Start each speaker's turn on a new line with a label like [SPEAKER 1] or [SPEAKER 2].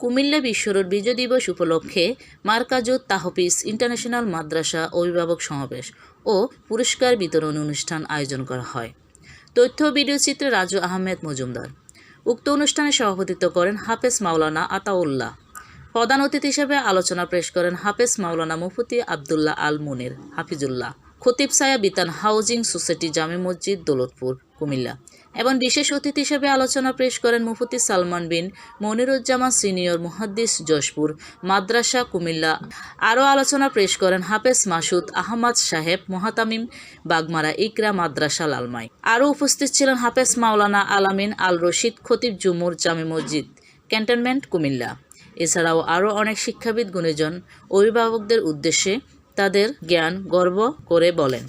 [SPEAKER 1] কুমিল্লা বিশ্বরোড বিজয় দিবস উপলক্ষে মার্কাজুত তাহপিস ইন্টারন্যাশনাল মাদ্রাসা অভিভাবক সমাবেশ ও পুরস্কার বিতরণ অনুষ্ঠান আয়োজন করা হয়। তথ্য ভিডিও চিত্রে রাজু আহমেদ মজুমদার। উক্ত অনুষ্ঠানে সভাপতিত্ব করেন হাফেজ মাওলানা আতাউল্লাহ। প্রধান অতিথি হিসেবে আলোচনা পেশ করেন হাফেজ মাওলানা মুফতি আবদুল্লাহ আল মুনির, হাফিজুল্লাহ। খতিব সায়া বিতান হাউজিং সোসাইটি জামে মসজিদ, দৌলতপুর, কুমিল্লা। এবং বিশেষ অতিথি হিসেবে আলোচনা পেশ করেন মুফতি সালমান বিন মনিরুজ্জামান সিনিয়র মুহাদ্দিস যশপুর, মাদ্রাসা, কুমিল্লা। আরও আলোচনা পেশ করেন হাফেজ মাসুদ আহমদ সাহেব, মহাতামিম বাগমারা ইকরা, মাদ্রাসা, লালমাই। আরও উপস্থিত ছিলেন হাফেজ মাওলানা আলামিন আল রশিদ খতিব জুমুর জামে মসজিদ, ক্যান্টনমেন্ট, কুমিল্লা। এছাড়াও আরও অনেক শিক্ষাবিদ গুণীজন, অভিভাবকদের উদ্দেশ্যে তাদের জ্ঞান গর্ব করে বলেন।